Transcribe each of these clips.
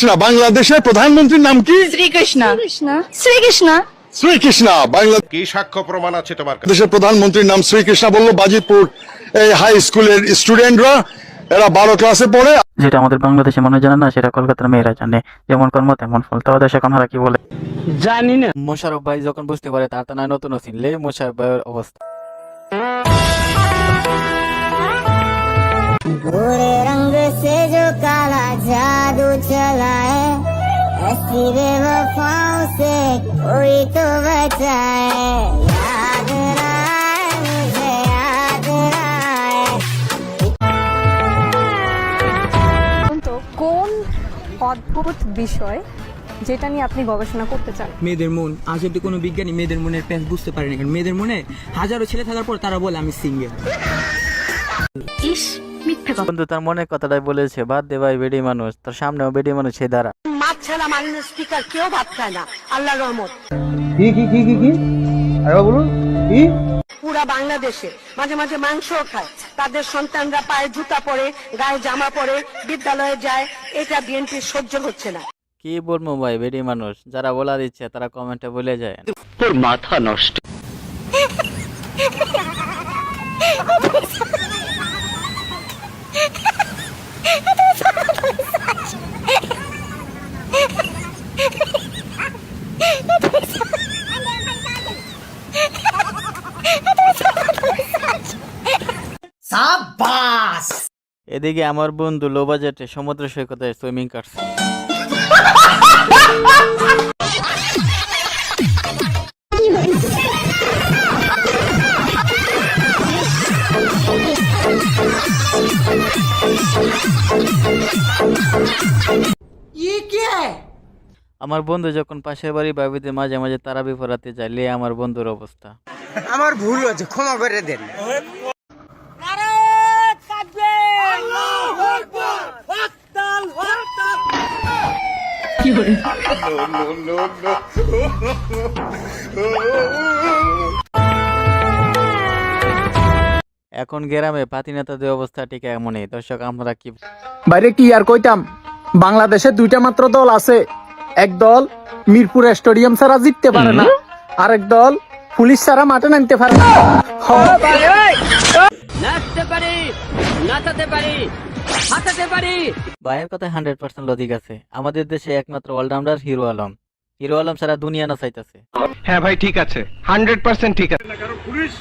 কৃষ্ণা বাংলাদেশের প্রধানমন্ত্রীর নাম কি? শ্রীকৃষ্ণ। শ্রীকৃষ্ণ। শ্রীকৃষ্ণ। মেয়েরা জানে। যেমন কর্ম তেমন এখন জানি না। যখন বুঝতে পারে তার নয় নতুন অবস্থা। রঙ से जो काला जादू चला है ऐसी बेवफाओं से कोई तो बचाए याद आए मुझे याद आए তো কোন অদ্ভুত বিষয় যেটা নিয়ে আপনি গবেষণা করতে চান মেয়েদের মন আজ অব্দি কোনো বিজ্ঞানী মেয়েদের মনের প্যাঁচ বুঝতে পারেনি কারণ মেয়েদের মনে হাজারো ছেলে থাকার পর তারা বলে আমি সিঙ্গেল ইস মিথ্যে কথা। বন্ধু তার মনের কথাটাই বলেছে বাদ দে ভাই বেডি মানুষ তার সামনেও বেডি মানুষ সে দ্বারা মাছ ছাড়া মাননীয় স্পিকার কেউ ভাত খায় না আল্লাহ রহমত। কি কি কি কি কি? আরে বলুন কি? পুরা বাংলাদেশে মাঝে মাঝে মাংসও খায়। তাদের সন্তানরা পায়ে জুতা পরে গায়ে জামা পরে বিদ্যালয়ে যায় এটা বিএনপি সহ্য হচ্ছে না। কি বলব ভাই বেডি মানুষ যারা বলা দিচ্ছে তারা কমেন্টে বলে যায়। এদিকে আমার বন্ধু লো বাজেটে সমুদ্র সৈকতে সুইমিং কাটছে আমার বন্ধু যখন পাশের বাড়ি বাবিতে মাঝে মাঝে তারা বিপরাতে যায় লে আমার বন্ধুর অবস্থা। আমার ভুল হয়েছে ক্ষমা করে দেন। এখন গ্রামে পাতি নেতাদের অবস্থা ঠিক এমনই। দর্শক আমরা কি বাইরে কি আর কইতাম? বাংলাদেশে দুইটা মাত্র দল আছে। এক দল মিরপুর স্টেডিয়াম ছাড়া জিততে পারে না। আরেক দল পুলিশ ছাড়া মাঠে নামতে পারে না। হ, ভাইয়ের কথায় হান্ড্রেড পার্সেন্ট লজিক আছে। আমাদের দেশে একমাত্র অলরাউন্ডার হিরো আলম। হিরো আলম সারা দুনিয়া না চাইতেছে হ্যাঁ ভাই ঠিক আছে। হান্ড্রেড পার্সেন্ট ঠিক আছে। কারণ পুলিশ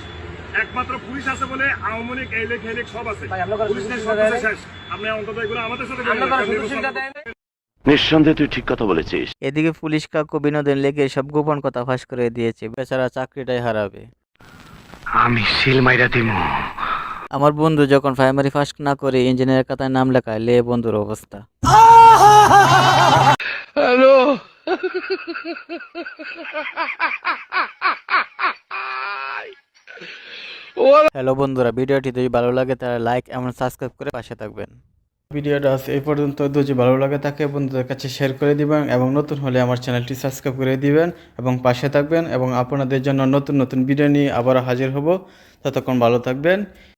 একমাত্র পুলিশ আছে বলে আওয়ামী লীগ এই লীগ লীগ সব আছে। পুলিশ শেষ। আপনি অন্তত এগুলো আমাদের সাথে নিঃসন্দেহে তুই ঠিক কথা বলেছিস। এদিকে পুলিশ কাকু বিনোদন লেগে সব গোপন কথা ফাঁস করে দিয়েছে। বেচারা চাকরিটাই হারাবে। আমি সিল মাইরা দিমু। আমার বন্ধু যখন প্রাইমারি ফার্স্ট না করে ইঞ্জিনিয়ার খাতায় নাম লেখায় লে বন্ধুর অবস্থা। হ্যালো হ্যালো বন্ধুরা ভিডিওটি যদি ভালো লাগে তাহলে লাইক এবং সাবস্ক্রাইব করে পাশে থাকবেন। ভিডিওটা আজ এই পর্যন্ত। যদি ভালো লাগে থাকে বন্ধুদের কাছে শেয়ার করে দিবেন এবং নতুন হলে আমার চ্যানেলটি সাবস্ক্রাইব করে দিবেন এবং পাশে থাকবেন এবং আপনাদের জন্য নতুন নতুন ভিডিও নিয়ে আবার হাজির হব। ততক্ষণ ভালো থাকবেন।